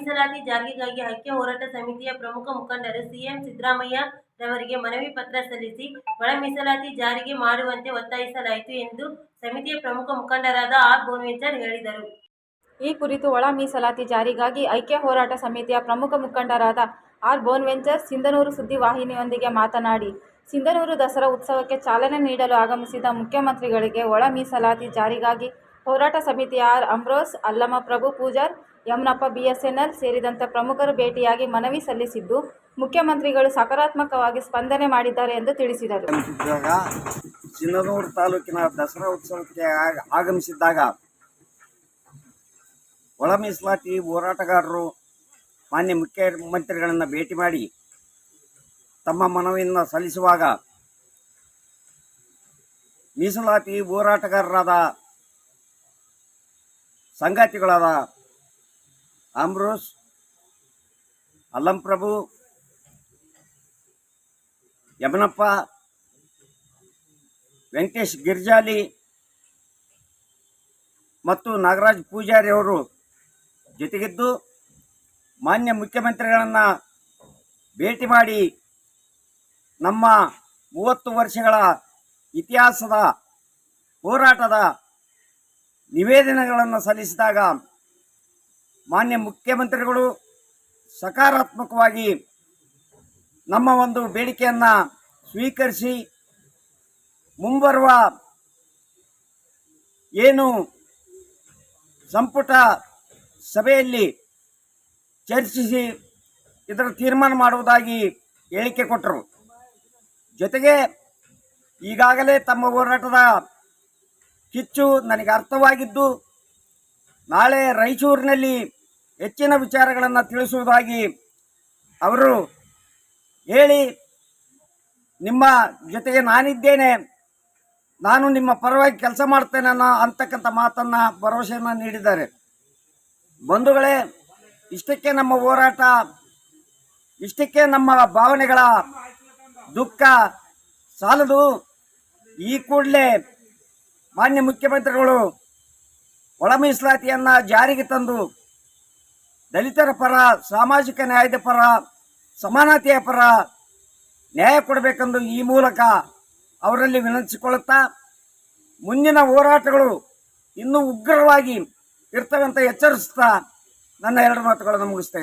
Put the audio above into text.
ಮೀಸಲಾತಿ ಜಾರಿಗಾಗಿ ಐಕ್ಯ ಹೋರಾಟ ಸಮಿತಿಯ ಪ್ರಮುಖ ಮುಖಂಡರು ಸಿಎಂ ಸಿದ್ದರಾಮಯ್ಯ ರವರಿಗೆ ಮನವಿ ಪತ್ರ ಸಲ್ಲಿಸಿ ಒಳ ಮೀಸಲಾತಿ ಜಾರಿಗೆ ಮಾಡುವಂತೆ ಒತ್ತಾಯಿಸಲಾಯಿತು ಎಂದು ಸಮಿತಿಯ ಪ್ರಮುಖ ಮುಖಂಡರಾದ ಆರ್ ಬೋನ್ವೆಂಚರ್ ಹೇಳಿದರು. ಈ ಕುರಿತು ಒಳ ಮೀಸಲಾತಿ ಜಾರಿಗಾಗಿ ಐಕ್ಯ ಹೋರಾಟ ಸಮಿತಿಯ ಪ್ರಮುಖ ಮುಖಂಡರಾದ ಆರ್ ಬೋನ್ವೆಂಚರ್ ಸಿಂಧನೂರು ಸುದ್ದಿವಾಹಿನಿಯೊಂದಿಗೆ ಮಾತನಾಡಿ, ಸಿಂಧನೂರು ದಸರಾ ಉತ್ಸವಕ್ಕೆ ಚಾಲನೆ ನೀಡಲು ಆಗಮಿಸಿದ ಮುಖ್ಯಮಂತ್ರಿಗಳಿಗೆ ಒಳ ಮೀಸಲಾತಿ ಜಾರಿಗಾಗಿ ಹೋರಾಟ ಸಮಿತಿಯ R Ambrose Allama Prabhu Pujar Yamanappa BSNL ಸೇರಿದಂತೆ ಪ್ರಮುಖರು ಭೇಟಿಯಾಗಿ ಮನವಿ ಸಲ್ಲಿಸಿದ್ದು, ಮುಖ್ಯಮಂತ್ರಿಗಳು ಸಕಾರಾತ್ಮಕವಾಗಿ ಸ್ಪಂದನೆ ಮಾಡಿದ್ದಾರೆ ಎಂದು ತಿಳಿಸಿದರು. ಚಿನ್ನದೂರು ತಾಲೂಕಿನ ದಸರಾ ಉತ್ಸವಕ್ಕೆ ಆಗ- ಆಗಮಿಸಿದ್ದಾಗ ಒಳ ಮೀಸಲಾತಿ ಹೋರಾಟಗಾರರು, ಮಾನ್ಯ ಮುಖ್ಯಮಂತ್ರಿಗಳನ್ನು ಭೇಟಿ ಮಾಡಿ ತಮ್ಮ ಮನವಿಯನ್ನು ಸಲ್ಲಿಸುವಾಗ ಮೀಸಲಾತಿ ಹೋರಾಟಗಾರರಾದ ಸಂಗಾತಿಗಳಾದ ಅಮ್ರೋಸ್ ಅಲ್ಲಂಪ್ರಭು ಯಮನಪ್ಪ, ವೆಂಕಟೇಶ್ ಗಿರ್ಜಾಲಿ ಮತ್ತು ನಾಗರಾಜ್ ಪೂಜಾರಿ ಅವರು ಜೊತೆಗಿದ್ದು ಮಾನ್ಯ ಮುಖ್ಯಮಂತ್ರಿಗಳನ್ನು ಭೇಟಿ ಮಾಡಿ ನಮ್ಮ ಮೂವತ್ತು ವರ್ಷಗಳ ಇತಿಹಾಸದ ಹೋರಾಟದ ನಿವೇದನೆಗಳನ್ನು ಸಲ್ಲಿಸಿದಾಗ ಮಾನ್ಯ ಮುಖ್ಯಮಂತ್ರಿಗಳು ಸಕಾರಾತ್ಮಕವಾಗಿ ನಮ್ಮ ಒಂದು ಬೇಡಿಕೆಯನ್ನು ಸ್ವೀಕರಿಸಿ ಮುಂಬರುವ ಏನು ಸಂಪುಟ ಸಭೆಯಲ್ಲಿ ಚರ್ಚಿಸಿ ಇದರ ತೀರ್ಮಾನ ಮಾಡುವುದಾಗಿ ಹೇಳಿಕೆ ಕೊಟ್ಟರು. ಜೊತೆಗೆ ಈಗಾಗಲೇ ತಮ್ಮ ಹೋರಾಟದ ಕಿಚ್ಚು ನನಗೆ ಅರ್ಥವಾಗಿದ್ದು ನಾಳೆ ರಾಯಚೂರಿನಲ್ಲಿ ಹೆಚ್ಚಿನ ವಿಚಾರಗಳನ್ನು ತಿಳಿಸುವುದಾಗಿ ಅವರು ಹೇಳಿ, ನಿಮ್ಮ ಜೊತೆಗೆ ನಾನಿದ್ದೇನೆ, ನಾನು ನಿಮ್ಮ ಪರವಾಗಿ ಕೆಲಸ ಮಾಡ್ತೇನೆ ಅನ್ನೋ ಅಂತಕ್ಕಂಥ ಮಾತನ್ನು ಭರವಸೆಯನ್ನು ನೀಡಿದ್ದಾರೆ. ಬಂಧುಗಳೇ, ಇಷ್ಟಕ್ಕೆ ನಮ್ಮ ಹೋರಾಟ, ಇಷ್ಟಕ್ಕೆ ನಮ್ಮ ಭಾವನೆಗಳ ದುಃಖ ಸಾಲದು. ಈ ಕೂಡಲೇ ಮಾನ್ಯ ಮುಖ್ಯಮಂತ್ರಿಗಳು ಒಳ ಮೀಸಲಾತಿಯನ್ನು ಜಾರಿಗೆ ತಂದು ದಲಿತರ ಪರ, ಸಾಮಾಜಿಕ ನ್ಯಾಯದ ಪರ, ಸಮಾನತೆಯ ಪರ ನ್ಯಾಯ ಕೊಡಬೇಕೆಂದು ಈ ಮೂಲಕ ಅವರಲ್ಲಿ ವಿನಂತಿಸಿಕೊಳ್ಳುತ್ತಾ ಮುಂದಿನ ಹೋರಾಟಗಳು ಇನ್ನೂ ಉಗ್ರವಾಗಿ ಇರ್ತವೆ ಅಂತ ಎಚ್ಚರಿಸ್ತಾ ನನ್ನ ಎರಡು ಮಾತುಗಳನ್ನು ಮುಗಿಸ್ತಾ